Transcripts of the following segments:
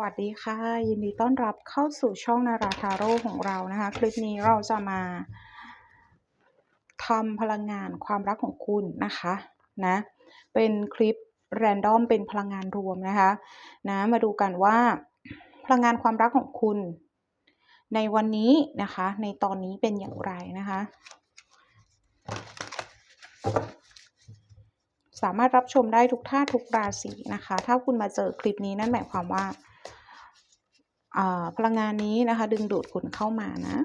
วัสดีค่ะ ยินดีต้อนรับเข้าสู่ช่องนาราทาโร่ของเรานะคะ คลิปนี้เราจะมาทำพลังงานความรักของคุณนะคะนะเป็นคลิปแรนดอมเป็นพลังงานรวมนะคะนะมาดูกันว่าพลังงานความรักของคุณ ในวันนี้นะคะ ในตอนนี้เป็นอย่างไรนะคะ สามารถรับชมได้ทุกท่าทุกราศีนะคะ ถ้าคุณมาเจอคลิปนี้นั่นหมายความว่า พลังงานนี้นะคะ ดึงดูดคุณเข้ามานะ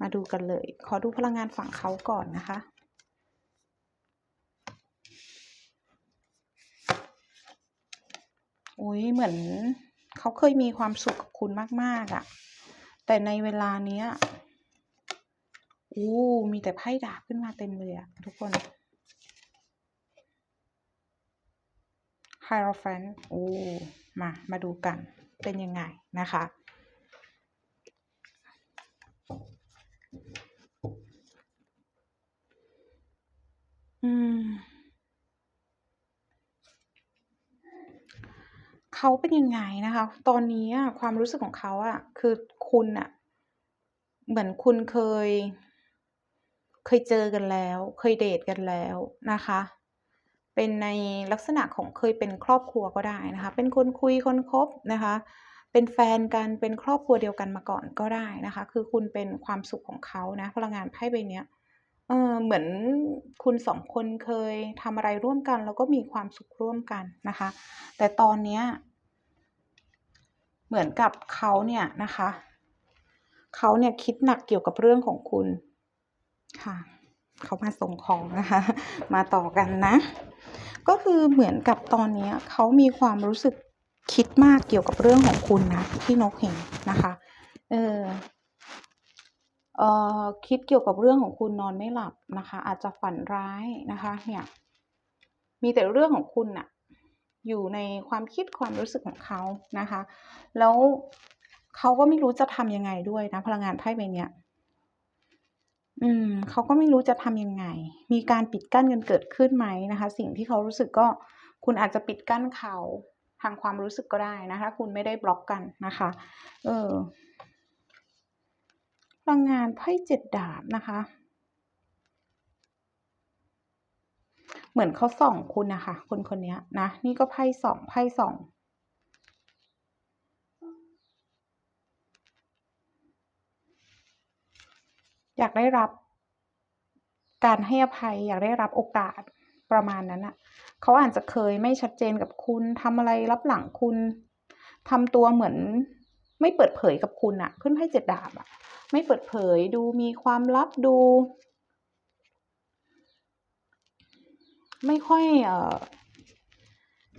มาดูกันเลย ขอดูพลังงานฝั่งเขาก่อนนะคะโอ้ยเหมือนเขาเคยมีความสุขกับคุณมากๆอะ่ะ แต่ในเวลาเนี้ยอู้มีแต่ไพ่ดาบขึ้นมาเต็มเลยอะทุกคน ไฮโรแฟนโอ้มา มาดูกัน เป็นยังไงนะคะ อืมเขาเป็นยังไงนะคะ ตอนนี้ความรู้สึกของเขาอะคือคุณอะเหมือนคุณเคย เคยเจอกันแล้ว เคยเดทกันแล้วนะคะ เป็นในลักษณะของเคยเป็นครอบครัวก็ได้นะคะ เป็นคนคุยคนคบนะคะ เป็นแฟนกันเป็นครอบครัวเดียวกันมาก่อนก็ได้นะคะ คือคุณเป็นความสุขของเขานะพลังงานไพ่ใบเนี้ยเออเหมือนคุณสองคนเคยทำอะไรร่วมกัน แล้วก็มีความสุขร่วมกันนะคะ แต่ตอนเนี้ยเหมือนกับเขาเนี่ยนะคะ เขาเนี่ยคิดหนักเกี่ยวกับเรื่องของคุณค่ะ เขามาส่งของนะคะ มาต่อกันนะ ก็คือเหมือนกับตอนนี้เขามีความรู้สึกคิดมากเกี่ยวกับเรื่องของคุณนะ ที่นกเห็นนะคะเออเออคิดเกี่ยวกับเรื่องของคุณนอนไม่หลับนะคะ อาจจะฝันร้ายนะคะ เนี่ย มีแต่เรื่องของคุณน่ะอยู่ในความคิดความรู้สึกของเขานะคะ แล้วเขาก็ไม่รู้จะทำยังไงด้วยนะ พลังงานไพ่ใบเนี้ย อืมเขาก็ไม่รู้จะทำยังไง มีการปิดกั้นกันเกิดขึ้นไหมนะคะ สิ่งที่เขารู้สึกก็คุณอาจจะปิดกั้นเขาทางความรู้สึกก็ได้นะคะ คุณไม่ได้บล็อกกันนะคะ เออพลังงานไพ่เจ็ดดาบนะคะ เหมือนเขาส่องคุณนะคะคนคนนี้นะ นี่ก็ไพ่สองไพ่สอง อยากได้รับ การให้อภัย อยากได้รับโอกาสประมาณนั้นอะเขาอาจจะเคยไม่ชัดเจนกับคุณทำอะไรรับหลังคุณทำตัวเหมือน ไม่เปิดเผยกับคุณอะขึ้นไพ่เจ็ดดาบอะไม่เปิดเผยดูมีความลับดู ไม่ค่อยเออ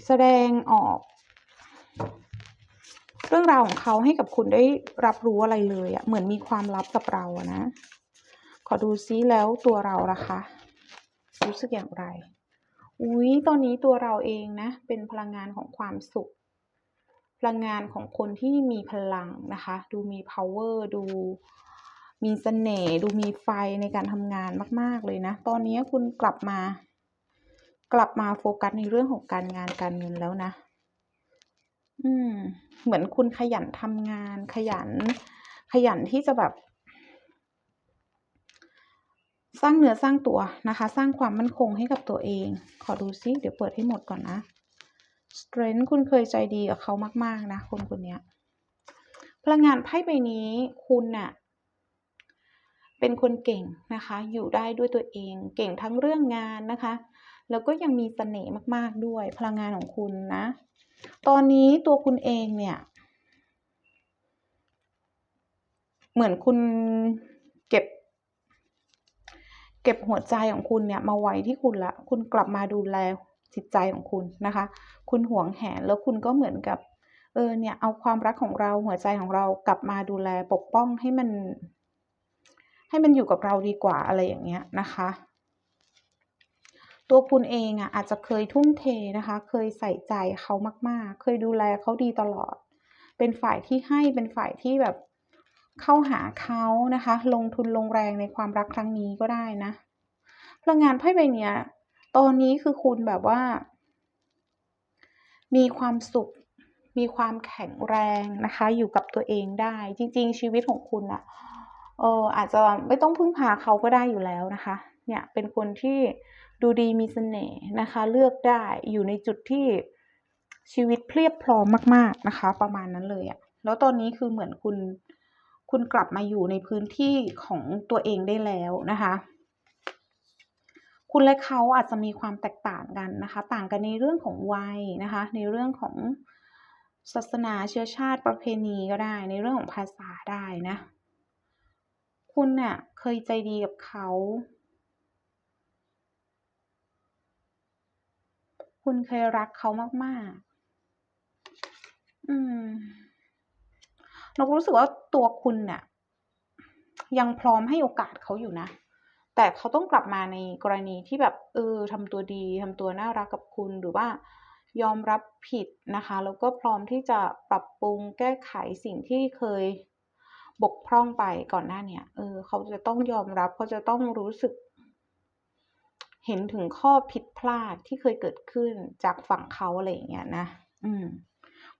แสดงออก เรื่องราวของเขาให้กับคุณได้รับรู้อะไรเลยอะเหมือนมีความลับกับเราอะนะ ขอดูซิแล้วตัวเราล่ะคะ รู้สึกอย่างไร อุ้ยตอนนี้ตัวเราเองนะ เป็นพลังงานของความสุข พลังงานของคนที่มีพลังนะคะ ดูมี power ดูมีเสน่ห์ดูมีไฟในการทำงานมาก ๆ เลยนะ ตอนนี้คุณกลับมา กลับมาโฟกัสในเรื่องของการงานการเงินแล้วนะ อืม เหมือนคุณขยันทำงาน ขยัน ขยันที่จะแบบ สร้างเนื้อสร้างตัวนะคะ สร้างความมั่นคงให้กับตัวเอง ขอดูซิเดี๋ยวเปิดให้หมดก่อนนะ strength คุณเคยใจดีกับเขามาก ๆ นะ คนคนนี้พลังงานไพ่ใบนี้คุณน่ะเป็นคนเก่งนะคะ อยู่ได้ด้วยตัวเอง เก่งทั้งเรื่องงานนะคะ แล้วก็ยังมีเสน่ห์มากๆด้วย พลังงานของคุณนะ ตอนนี้ตัวคุณเองเนี่ย เหมือนคุณ เก็บหัวใจของคุณเนี่ยมาไว้ที่คุณละ คุณกลับมาดูแลจิตใจของคุณนะคะ คุณห่วงแหนแล้วคุณก็เหมือนกับ เออเนี่ยเอาความรักของเราหัวใจของเรากลับมาดูแลปกป้องให้มัน ให้มันอยู่กับเราดีกว่าอะไรอย่างเงี้ยนะคะ ตัวคุณเองอะอาจจะเคยทุ่มเทนะคะ เคยใส่ใจเขามาก ๆ เคยดูแลเขาดีตลอด เป็นฝ่ายที่ให้เป็นฝ่ายที่แบบ เข้าหาเขานะคะ ลงทุนลงแรงในความรักครั้งนี้ก็ได้นะพลังงานไพ่ใบเนี้ยตอนนี้คือคุณแบบว่า มีความสุข มีความแข็งแรงนะคะ อยู่กับตัวเองได้ จริง ๆ ชีวิตของคุณอะเอออาจจะไม่ต้องพึ่งพาเขาก็ได้อยู่แล้วนะคะ เนี่ยเป็นคนที่ดูดีมีเสน่ห์นะคะ เลือกได้อยู่ในจุดที่ชีวิตเพรียบพร้อมมาก ๆนะคะ ประมาณนั้นเลยอะแล้วตอนนี้คือเหมือนคุณ คุณกลับมาอยู่ในพื้นที่ของตัวเองได้แล้วนะคะ คุณและเขาอาจจะมีความแตกต่างกันนะคะ ต่างกันในเรื่องของวัยนะคะ ในเรื่องของศาสนาเชื้อชาติประเพณีก็ได้ ในเรื่องของภาษาได้นะ คุณเนี่ยเคยใจดีกับเขา คุณเคยรักเขามาก ๆ อืม เรารู้สึกว่าตัวคุณเนี่ยยังพร้อมให้โอกาสเขาอยู่นะ แต่เขาต้องกลับมาในกรณีที่แบบเออทำตัวดีทำตัวน่ารักกับคุณหรือว่ายอมรับผิดนะคะ แล้วก็พร้อมที่จะปรับปรุงแก้ไขสิ่งที่เคยบกพร่องไปก่อนหน้าเนี่ยเออเขาจะต้องยอมรับเขาจะต้องรู้สึก เห็นถึงข้อผิดพลาดที่เคยเกิดขึ้นจากฝั่งเขาอะไรอย่างเงี้ยนะ อืม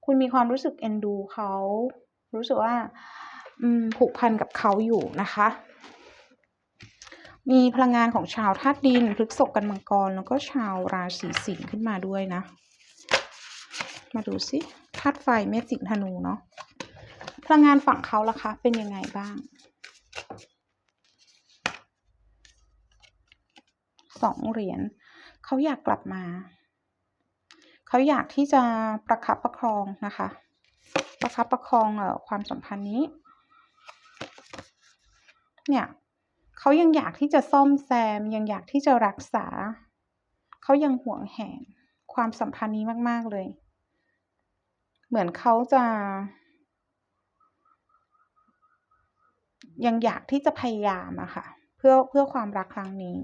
คุณมีความรู้สึกเอ็นดูเขา รู้สึกว่าผูกพันกับเขาอยู่นะคะ มีพลังงานของชาวธาตุดินพฤกษภกันมังกร แล้วก็ชาวราศีสิงห์ขึ้นมาด้วยนะ มาดูสิธาตุไฟเมษสิงธนูเนาะพลังงานฝั่งเขาล่ะคะ เป็นยังไงบ้างสองเหรียญเขาอยากกลับมา เขาอยากที่จะประคับประคองนะคะ ประคับประคองเอ่อความสัมพันธ์นี้ เนี่ยเขายังอยากที่จะซ่อมแซม ยังอยากที่จะรักษา เขายังห่วงแหนความสัมพันธ์นี้มาก ๆ เลย เหมือนเขาจะ ยังอยากที่จะพยายามอะค่ะ เพื่อเพื่อความรักครั้งนี้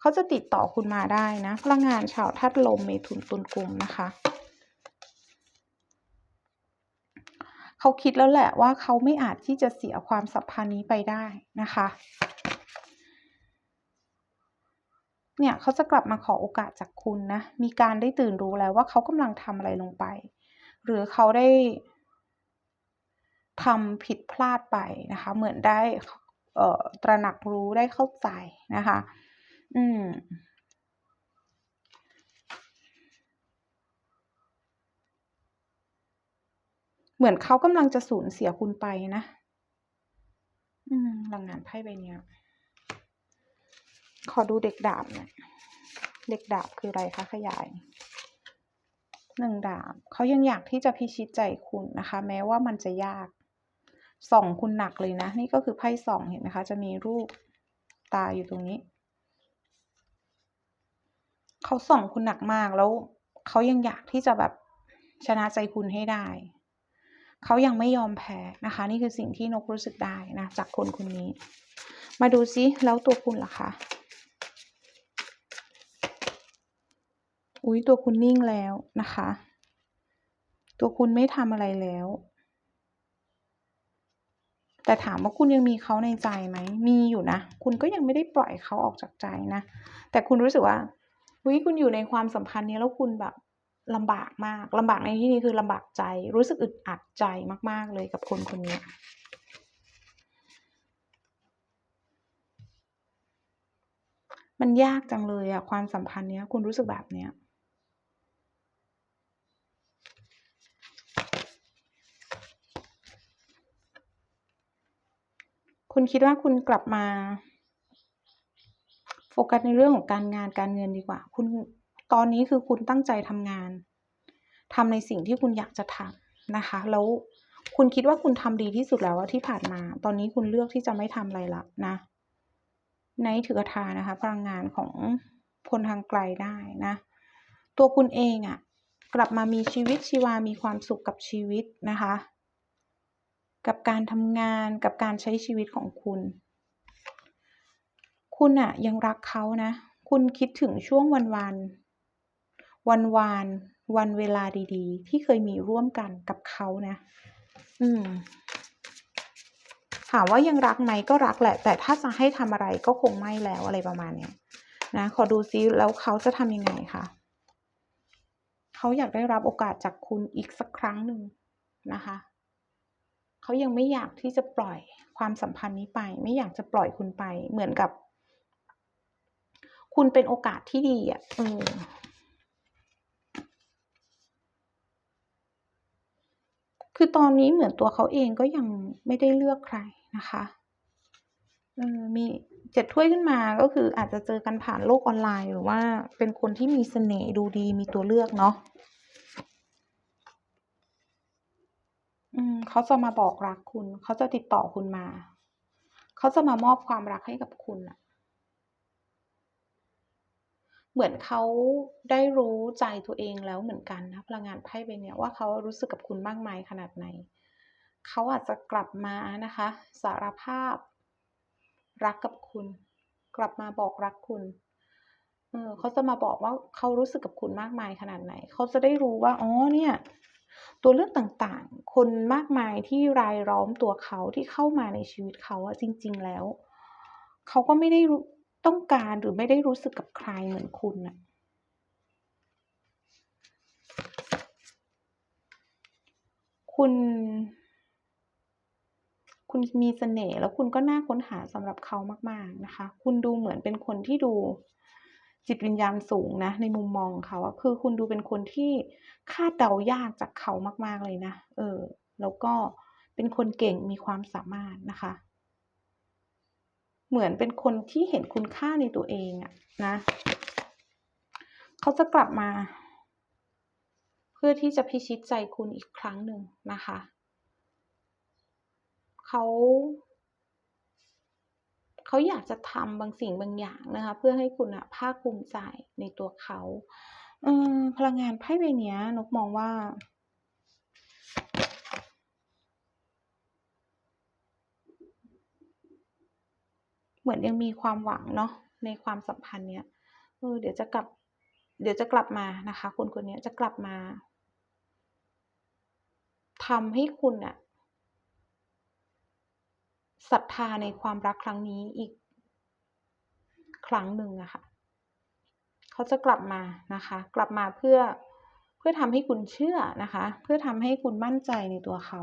เขาจะติดต่อคุณมาได้นะพลังงานชาวธาตุลมเมถุนตุลกลุ่มนะคะ เขาคิดแล้วแหละว่าเขาไม่อาจที่จะเสียความสัมพันธ์นี้ไปได้นะคะ เนี่ยเขาจะกลับมาขอโอกาสจากคุณนะ มีการได้ตื่นรู้แล้วว่าเขากำลังทำอะไรลงไป หรือเขาได้ทำผิดพลาดไปนะคะ เหมือนได้เอ่อตระหนักรู้ได้เข้าใจนะคะ อืม เหมือนเขากำลังจะสูญเสียคุณไปนะ อืมลังงานไพ่ใบเนี้ย ขอดูเด็กดาบหน่อยเด็กดาบคืออะไรคะขยายหนึ่งดาบเขายังอยากที่จะพิชิตใจคุณนะคะ แม้ว่ามันจะยากส่องคุณหนักเลยนะ นี่ก็คือไพ่ส่องเห็นไหมคะ จะมีรูปตาอยู่ตรงนี้ เขาส่องคุณหนักมากแล้วเขายังอยากที่จะแบบชนะใจคุณให้ได้ เขายังไม่ยอมแพ้นะคะ นี่คือสิ่งที่นกรู้สึกได้นะจากคนคนนี้ มาดูซิแล้วตัวคุณล่ะคะอุ้ยตัวคุณนิ่งแล้วนะคะ ตัวคุณไม่ทำอะไรแล้ว แต่ถามว่าคุณยังมีเขาในใจไหม มีอยู่นะ คุณก็ยังไม่ได้ปล่อยเขาออกจากใจนะ แต่คุณรู้สึกว่าอุ้ยคุณอยู่ในความสัมพันธ์นี้แล้วคุณแบบ ลำบากมากลำบากในที่นี้คือลำบากใจ รู้สึกอึดอัดใจมาก ๆ เลยกับคนคนนี้มันยากจังเลยอะความสัมพันธ์เนี้ย คุณรู้สึกแบบเนี้ยคุณคิดว่าคุณกลับมา โฟกัสในเรื่องของการงานการเงินดีกว่า คุณ ตอนนี้คือคุณตั้งใจทำงาน ทำในสิ่งที่คุณอยากจะทำนะคะ แล้วคุณคิดว่าคุณทำดีที่สุดแล้วที่ผ่านมา ตอนนี้คุณเลือกที่จะไม่ทำอะไรละนะ ในถือกทานะคะ พลังงานของคนทางไกลได้นะ ตัวคุณเองอะกลับมามีชีวิตชีวา มีความสุขกับชีวิตนะคะ กับการทำงาน กับการใช้ชีวิตของคุณ คุณอะยังรักเขานะ คุณคิดถึงช่วงวันวัน วันวานวันเวลาดีๆ ที่เคยมีร่วมกันกับเขานะ อืม ถามว่ายังรักไหมก็รักแหละ แต่ถ้าจะให้ทำอะไรก็คงไม่แล้วอะไรประมาณเนี้ยนะขอดูซิแล้วเขาจะทำยังไงคะเขาอยากได้รับโอกาสจากคุณอีกสักครั้งหนึ่งนะคะเขายังไม่อยากที่จะปล่อยความสัมพันธ์นี้ไป ไม่อยากจะปล่อยคุณไป เหมือนกับ คุณเป็นโอกาสที่ดีอะเออ คือตอนนี้เหมือนตัวเขาเองก็ยังไม่ได้เลือกใครนะคะเออมีเจ็ดถ้วยขึ้นมาก็คืออาจจะเจอกันผ่านโลกออนไลน์ หรือว่าเป็นคนที่มีเสน่ห์ดูดีมีตัวเลือกเนาะอืมเขาจะมาบอกรักคุณ เขาจะติดต่อคุณมา เขาจะมามอบความรักให้กับคุณอะ เหมือนเขาได้รู้ใจตัวเองแล้วเหมือนกันนะพลังงานไพ่ใบเนี้ยว่าเขารู้สึกกับคุณมากมายขนาดไหนเขาอาจจะกลับมานะคะ สารภาพ รักกับคุณ กลับมาบอกรักคุณเออเขาจะมาบอกว่าเขารู้สึกกับคุณมากมายขนาดไหน เขาจะได้รู้ว่าอ๋อเนี่ย ตัวเลือกต่างๆ คนมากมายที่รายล้อมตัวเขาที่เข้ามาในชีวิตเขาอะจริง ๆ แล้ว เขาก็ไม่ได้รู้ ต้องการหรือไม่ได้รู้สึกกับใครเหมือนคุณน่ะคุณ คุณมีเสน่ห์แล้วคุณก็น่าค้นหาสำหรับเขามาก ๆนะคะ คุณดูเหมือนเป็นคนที่ดูจิตวิญญาณสูงนะ ในมุมมองของเขาอะคือคุณดูเป็นคนที่คาดเดายากจากเขามาก ๆเลยนะ เออ แล้วก็เป็นคนเก่งมีความสามารถนะคะ เหมือนเป็นคนที่เห็นคุณค่าในตัวเองอะนะเขาจะกลับมา เพื่อที่จะพิชิตใจคุณอีกครั้งหนึ่งนะคะเขาเขาอยากจะทำบางสิ่งบางอย่างนะคะ เพื่อให้คุณอะภาคภูมิใจในตัวเขาพลังงานไพ่ใบนี้นกมองว่า เหมือนยังมีความหวังเนาะในความสัมพันธ์เนี้ยเออเดี๋ยวจะกลับ เดี๋ยวจะกลับมานะคะ คนคนเนี้ยจะกลับมาทำให้คุณน่ะศรัทธาในความรักครั้งนี้อีกครั้งหนึ่งอะค่ะ เขาจะกลับมานะคะ กลับมาเพื่อเพื่อทำให้คุณเชื่อนะคะ เพื่อทำให้คุณมั่นใจในตัวเขา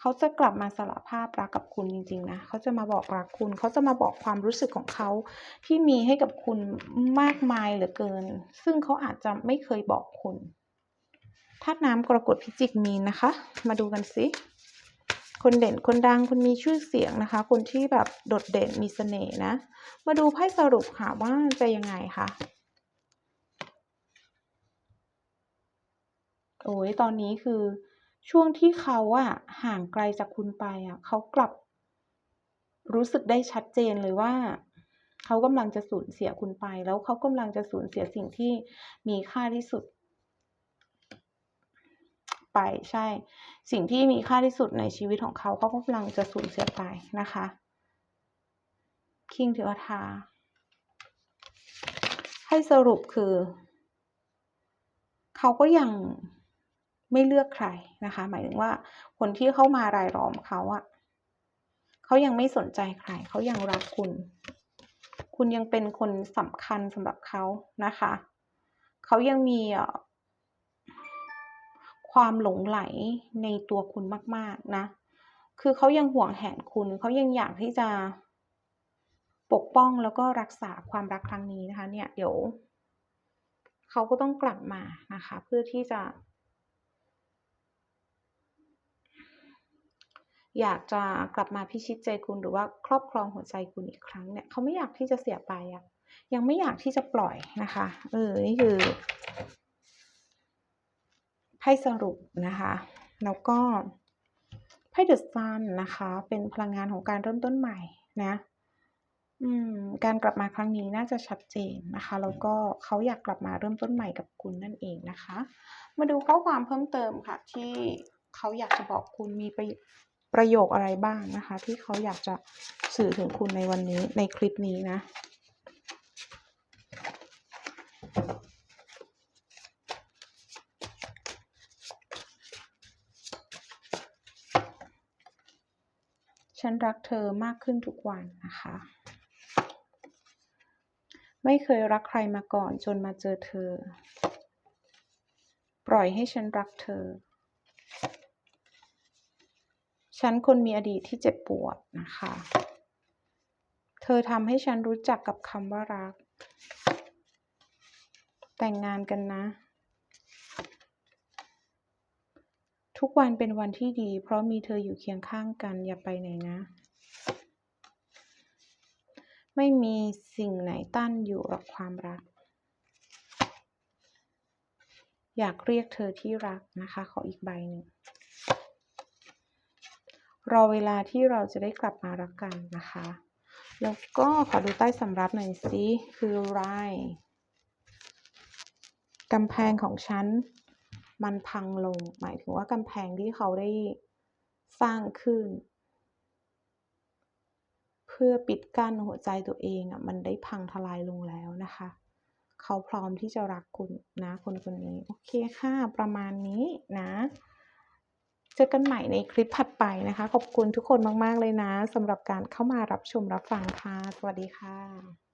เขาจะกลับมาสารภาพรักกับคุณจริงๆนะเขาจะมาบอกรักคุณ เขาจะมาบอกความรู้สึกของเขาที่มีให้กับคุณมากมายเหลือเกิน ซึ่งเขาอาจจะไม่เคยบอกคุณธาตุน้ำกรกฎพิจิกมีนะคะ มาดูกันสิคนเด่นคนดังคนมีชื่อเสียงนะคะ คนที่แบบโดดเด่นมีเสน่ห์นะ มาดูไพ่สรุปค่ะว่าจะยังไงคะโอ้ยตอนนี้คือ ช่วงที่เขาอะห่างไกลจากคุณไปอะเขากลับ รู้สึกได้ชัดเจนเลยว่า เขากำลังจะสูญเสียคุณไป แล้วเขากำลังจะสูญเสียสิ่งที่มีค่าที่สุด ไปใช่ สิ่งที่มีค่าที่สุดในชีวิตของเขาเขากำลังจะสูญเสียไปนะคะ King ถือว่าทาให้สรุปคือ เขาก็ยัง ไม่เลือกใครนะคะ หมายถึงว่าคนที่เข้ามารายล้อมเขาอะเขายังไม่สนใจใคร เขายังรักคุณ คุณยังเป็นคนสำคัญสำหรับเขานะคะ เขายังมีความหลงไหลในตัวคุณมาก ๆ นะ คือเขายังหวงแหนคุณ เขายังอยากที่จะปกป้องแล้วก็รักษาความรักครั้งนี้นะคะ เนี่ย เดี๋ยว เขาก็ต้องกลับมานะคะ เพื่อที่จะ อยากจะกลับมาพิชิตใจคุณหรือว่าครอบครองหัวใจคุณอีกครั้งเนี่ยเขาไม่อยากที่จะเสียไปอะยังไม่อยากที่จะปล่อยนะคะเออนี่คือไพ่สรุปนะคะแล้วก็ไพ่ The Sun นะคะเป็นพลังงานของการเริ่มต้นใหม่นะอืมการกลับมาครั้งนี้น่าจะชัดเจนนะคะ แล้วก็เขาอยากกลับมาเริ่มต้นใหม่กับคุณนั่นเองนะคะ มาดูข้อความเพิ่มเติมค่ะที่เขาอยากจะบอกคุณมี ประโยคอะไรบ้างนะคะ ที่เขาอยากจะสื่อถึงคุณในวันนี้ในคลิปนี้นะฉันรักเธอมากขึ้นทุกวันนะคะ ไม่เคยรักใครมาก่อนจนมาเจอเธอ ปล่อยให้ฉันรักเธอ ฉันคนมีอดีตที่เจ็บปวดนะคะ เธอทำให้ฉันรู้จักกับคำว่ารัก แต่งงานกันนะ ทุกวันเป็นวันที่ดี เพราะมีเธออยู่เคียงข้างกันอย่าไปไหนนะ ไม่มีสิ่งไหนต้านอยู่หรอกความรัก อยากเรียกเธอที่รักนะคะ ขออีกใบหนึ่ง รอเวลาที่เราจะได้กลับมารักกันนะคะ แล้วก็ขอดูใต้สำรับหน่อยสิคือไรกำแพงของฉันมันพังลง หมายถึงว่ากำแพงที่เขาได้สร้างขึ้น เพื่อปิดกั้นหัวใจตัวเองอะมันได้พังทลายลงแล้วนะคะ เขาพร้อมที่จะรักคุณนะคนคนนี้ โอเคค่ะ ประมาณนี้นะ เจอกันใหม่ในคลิปถัดไปนะคะ ขอบคุณทุกคนมาก ๆ เลยนะสำหรับการเข้ามารับชมรับฟังค่ะ สวัสดีค่ะ